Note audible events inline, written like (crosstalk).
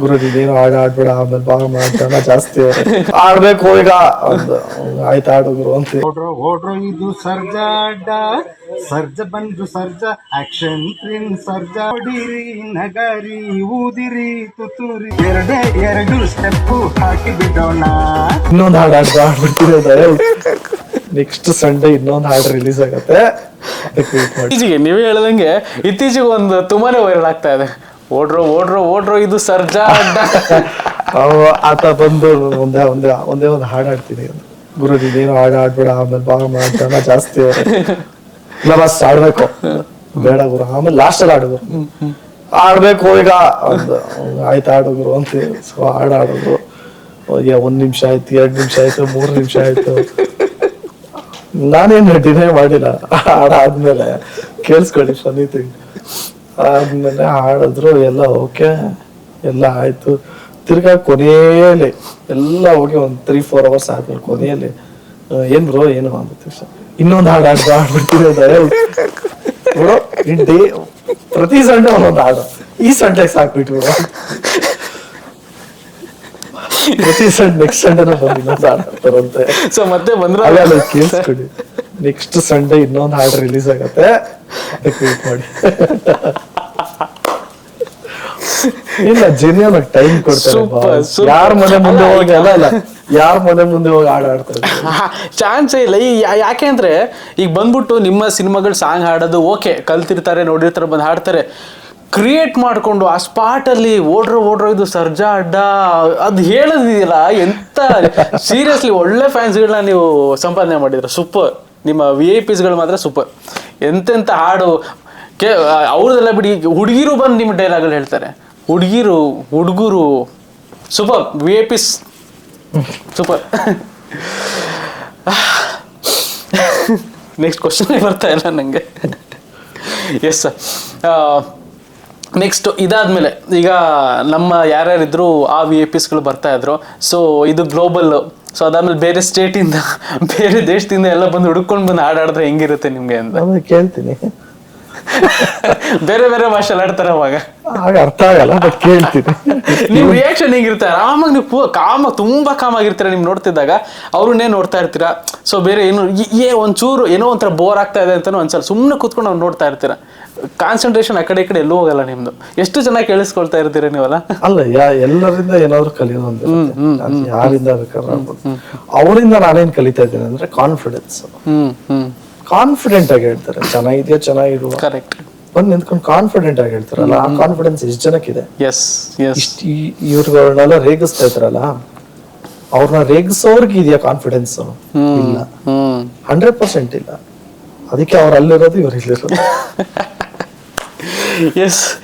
ಗುರು ನೀನೇನು ಹಾಡು ಆಡ್ಬೇಡ ಆಮೇಲೆ ಬಾ ಮಾಡ್ತಾನ ಜಾಸ್ತಿ. ಆಡ್ಬೇಕು ಈಗ. ಆಯ್ತು ಆಡು ಗುರು ಅಂತ. ಓಡ್ರೋ ಓಡ್ರೋ ಇದು ಸರ್ಜ ಅಡ್ಡ. ಸರ್ಜ ಬಂದು ಸರ್ಜ ಆಕ್ಷನ್ ಪ್ರಿನ್ ಸರ್ಜಾ. ಹೊಡಿರಿ ನಗರಿ ಊದಿರಿ ತುತ್ತೂರಿ. ಎರಡೇ ಎರಡು ಸ್ಟೆಪ್ ಹಾಕಿ ಬಿಡೋಣ. ಇನ್ನೊಂದು ಹಾಡು ಆಡ್ ಆಡ್ಬಿಟ್ಟಿದ್ದಾರೆ ನೆಕ್ಸ್ಟ್ ಸಂಡೇ ಇನ್ನೊಂದು ಹಾಡು ರಿಲೀಸ್ ಆಗತ್ತೆ. ಅದಕ್ಕೆ wait ಮಾಡಿ. ಇತ್ತೀಚೆಗೆ ನೀವೇ ಹೇಳ್ದಂಗೆ ಇತ್ತೀಚೆಗೆ ಒಂದು ತುಂಬಾನೇ ವೈರಲ್ ಆಗ್ತಾ ಇದೆ. ಓಡ್ರೋ ಓಡ್ರೋ ಓಡ್ರೋ, ಇದು ಸರ್ಜಾ ಅಡ್ಡ ಅವ ಆತ ಬಂದು ಒಂದೇ ಒಂದೇ ಒಂದೇ ಒಂದು ಹಾಡು ಆಡ್ತೀನಿ ಗುರು ನೀನೇನು ಹಾಡು ಆಡ್ಬೇಡ ಆಮೇಲೆ ಬಾ ಮಾಡ್ತಾನ ಜಾಸ್ತಿ. ಇಲ್ಲ ಬಸ್ ಆಡ್ಬೇಕು ಬೇಡ ಗುರು, ಆಮೇಲೆ ಲಾಸ್ಟ್ ಅಲ್ಲಿ ಆಡಿದ್ರು ಆಡ್ಬೇಕು ಈಗ. ಆಯ್ತು ಗುರು ಅಂತ ಸೊ ಹಾಡು ಆಡೋದು ಒಂದ್ ನಿಮಿಷ ಆಯ್ತು, ಎರಡ್ ನಿಮಿಷ ಆಯ್ತು, ಮೂರ್ ನಿಮಿಷ ಆಯ್ತು. ನಾನೇನು ಡಿನೈ ಮಾಡಿಲ್ಲ. ಹಾಡಾದ್ಮೇಲೆ ಕೇಳಿಸ್ಕೊಳ್ಳಿ ಫನಿ ಆದ್ಮೇಲೆ ಹಾಡಿದ್ರು ಎಲ್ಲ ಓಕೆ ಎಲ್ಲ ಆಯ್ತು. ತಿರ್ಗಾ ಕೊನೆಯಲ್ಲಿ ಎಲ್ಲ ಹೋಗಿ ಒಂದ್ ತ್ರೀ ಫೋರ್ ಅವರ್ಸ್ ಆದ್ಮೇಲೆ ಕೊನೆಯಲ್ಲಿ ಏನು ಏನ್ ಬ್ರೋ ಏನು ಅಂತ ಇನ್ನೊಂದು ಹಾಡು ಹಾಡು ಡೇ ಪ್ರತಿ ಸಂಡೆ ಒಂದೊಂದು ಹಾಡು. ಈ ಸಂಡೆ ಸಾಕ್ಬಿಟ್ಟು ಪ್ರತಿ ಸಂಡೆ ನೆಕ್ಸ್ಟ್ ಸಂಡೇನೂ ಬಂದು ಇನ್ನೊಂದು ಹಾಡು ಹಾಡ್ತಾರಂತೆ ಸೊ ಮತ್ತೆ ಬಂದ್ರೆ? ಕೇಳಿಸ್ಕೊಡಿ. ನೆಕ್ಸ್ಟ್ ಸಂಡೇ ಇನ್ನೊಂದು ಹಾಡು ರಿಲೀಸ್ ಆಗತ್ತೆ. ಅದಕ್ಕೆ ಮಾಡಿ. ಇಲ್ಲ ಜೆನ್ಯನ್ ಟೈಮ್ ಕೊಡ್ತಾರೆ. ಯಾರ ಮನೆ ಮುಂದೆ ಹೋಗಿ ಅಲ್ಲ ಅಲ್ಲ. ಯಾರ ಮನೆ ಮುಂದೆ ಹೋಗಿ ಹಾಡು ಹಾಡ್ತಾರೆ? (laughs) ಚಾನ್ಸೇ ಇಲ್ಲ. ಈ ಯಾಕೆ ಅಂದ್ರೆ ಈಗ ಬಂದ್ಬಿಟ್ಟು ನಿಮ್ಮ ಸಿನಿಮಾಗಳು ಸಾಂಗ್ ಹಾಡೋದು ಓಕೆ ಕಲ್ತಿರ್ತಾರೆ ನೋಡಿರ್ತಾರೆ ಬಂದು ಹಾಡ್ತಾರೆ. ಕ್ರಿಯೇಟ್ ಮಾಡ್ಕೊಂಡು ಆ ಸ್ಪಾಟ್ ಅಲ್ಲಿ ಓಡ್ರೋ ಓಡ್ರೋ ಇದು ಸರ್ಜಾ ಅಡ್ಡ ಅದು ಹೇಳೋದಿದೆಯಲ್ಲ ಎಂತ (laughs) ಸೀರಿಯಸ್ಲಿ ಒಳ್ಳೆ ಫ್ಯಾನ್ಸ್ಗಳನ್ನ ನೀವು ಸಂಪಾದನೆ ಮಾಡಿದ್ರ. ಸೂಪರ್ ನಿಮ್ಮ ವಿ ಐ ಪಿಸ್ಗಳು ಮಾತ್ರ ಸೂಪರ್ ಎಂತೆಂಥ ಹಾಡು, ಕೇ ಅವ್ರದೆಲ್ಲ ಬಿಡಿ, ಹುಡುಗಿರು ಬಂದು ನಿಮ್ಮ ಡೈಲಾಗಲ್ಲಿ ಹೇಳ್ತಾರೆ. ಹುಡುಗಿರು, ಹುಡುಗರು super V I Ps super next question ಬರ್ತಾ ಇಲ್ಲ ನನಗೆ ಎಸ್ ಸರ್ ನೆಕ್ಸ್ಟ್ ಇದಾದ್ಮೇಲೆ, ಈಗ ನಮ್ಮ ಯಾರ್ಯಾರಿದ್ರು ಆ ವಿ ಎ ಪಿಸ್ಗಳು ಬರ್ತಾ ಇದ್ರು. ಸೊ ಇದು ಗ್ಲೋಬಲ್ ಸೊ ಅದಾದ್ಮೇಲೆ ಬೇರೆ ಸ್ಟೇಟಿಂದ ಬೇರೆ ದೇಶದಿಂದ ಎಲ್ಲ ಬಂದು ಹುಡ್ಕೊಂಡು ಬಂದು ಹಾಡಾಡಿದ್ರೆ ಹೆಂಗಿರುತ್ತೆ ನಿಮ್ಗೆ ಅಂತ? ಕೇಳ್ತೀನಿ. (laughs) ಬೇರೆ ಬೇರೆ ಭಾಷೆ ಆಡ್ತಾರೆ ಅವಾಗ. ಆಗ ಅರ್ಥ ಆಗಲ್ಲ ಬಟ್ ಕೇಳ್ತೀನಿ. ನಿಮ್ ರಿಯಾಕ್ಷನ್ ಹೆಂಗಿರುತ್ತೆ? ಆರಾಮಾಗಿ ನೀವು ಪೂ- ಕಾಮ ತುಂಬಾ ಕಾಮ್ ಆಗಿರ್ತೀರ ನಿಮ್ ನೋಡ್ತಿದ್ದಾಗ ಅವ್ರನ್ನೇ ನೋಡ್ತಾ ಇರ್ತೀರಾ? ಸೊ ಬೇರೆ ಏನು ಏ ಒಂಚೂರು ಏನೋ ಒಂಥರ ಬೋರ್ ಆಗ್ತಾ ಇದೆ ಅಂತಾನು ಒಂದ್ಸಲ ಸುಮ್ಮನೆ ಕೂತ್ಕೊಂಡು ಅವ್ರು ನೋಡ್ತಾ ಇರ್ತೀರಾ? ಕಾನ್ಸಂಟ್ರೇಷನ್ ಆ ಕಡೆ ಈ ಕಡೆ ಎಲ್ಲೂ ಹೋಗಲ್ಲ ನಿಮ್ದು. ಎಷ್ಟು ಜನ ಕೇಳಿಸ್ಕೊಳ್ತಾ ಇರ್ತೀರ ನೀವಲ್ಲ? ಅಲ್ಲ ಯಾ ಎಲ್ಲರಿಂದ ಏನಾದ್ರು ಕಲಿಯೋದು ಅಂದ್ರೆ ಯಾರಿಂದ ಬೇಕಾದ್ರೆ. ಅವರಿಂದ ನಾನೇನ್ ಕಲಿತಾ ಇದ್ದೇನೆ ಅಂದ್ರೆ ಕಾನ್ಫಿಡೆನ್ಸ್ ಹ್ಮ್ ಹ್ಮ್. ಕಾನ್ಫಿಡೆಂಟ್ ಆಗಿ ಹೇಳ್ತಾರೆ. ಚೆನ್ನಾಗಿದೆಯಾ ಚೆನ್ನಾಗಿರುವ ಕರೆಕ್ಟ್ ಬಂದ್ ನಿಂತ್ಕೊಂಡು ಕಾನ್ಫಿಡೆಂಟ್ ಆಗಿ ಹೇಳ್ತಾರಲ್ಲ ಆ ಕಾನ್ಫಿಡೆನ್ಸ್ ಎಷ್ಟು ಜನಕ್ಕಿದೆ? ಎಸ್ ಎಸ್ ಇವ್ರುಗಳನ್ನೆಲ್ಲ ರೇಗಿಸ್ತಾ ಇದ್ರಲ್ಲ ಅವ್ರನ್ನ ರೇಗಿಸೋರ್ಗೆ ಇದೆಯಾ ಕಾನ್ಫಿಡೆನ್ಸ್ ಇಲ್ಲ. ಹಂಡ್ರೆಡ್ ಪರ್ಸೆಂಟ್ ಇಲ್ಲ. ಅದಕ್ಕೆ ಅವ್ರು ಅಲ್ಲಿರೋದು ಇವ್ರು ಇಲ್ಲಿರೋದು. (laughs) ಎಸ್